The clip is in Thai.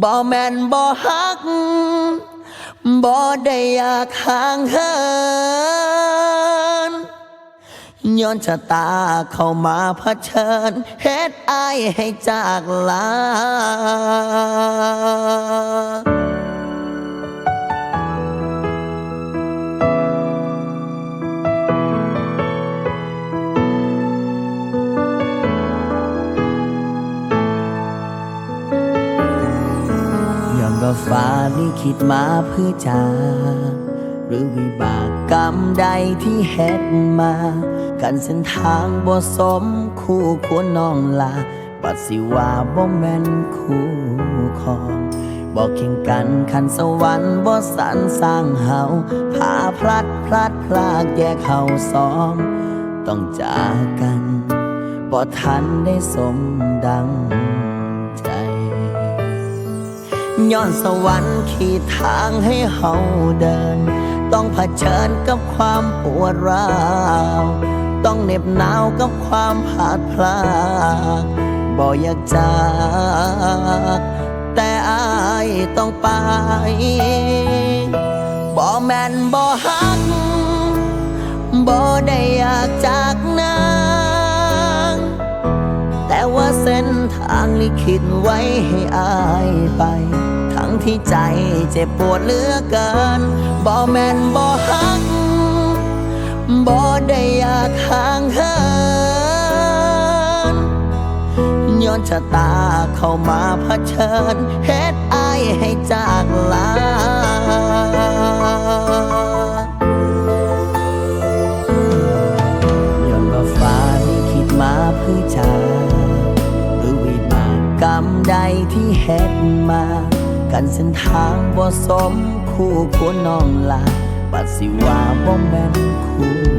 บ่แม่นบ่ฮัก บ่ได้อยากห่างเหินย้อนชะตาเข้ามาเผชิญเฮ็ดอายให้จากลา ว่าฟ้าลิขิตมาเพื่อจากหรือวิบากกรรมใดที่เฮ็ดมา กันเส้นทางบ่สมคู่ควรน้องลาบัดสิว่าบ่แม่นคู่ครองบอกเคียงกันขันสวรรค์บ่สรรสร้างเฮาพาพลัดพลัดพลากแยกเฮาสอง ต้องจากกันบ่ทันได้สมดัง ย้อนสวรรค์ขีดทางให้เฮาเดิน ต้องเผชิญกับความปวดร้าว ต้องเหน็บหนาวกับความผาดพลากบ่อยากจากแต่อายต้องไป บ่แม่นบ่ฮักบ่ได้อยากจาก ทางลิขิตไว้ให้อายไป ทั้งที่ใจเจ็บปวดเหลือเกินบ่แม่นบ่ฮักบ่ได้อยากห่างเหินย้อนชะตาเข้ามาเผชิญเฮ็ดอายให้จากลาย้อนว่าฟ้าลิขิตมาเพื่อจาก กรรมใดที่เฮ็ดมา กันเส้นทางบ่สมคู่ควรน้องลาปัดสิว่าบ่แม่นคู่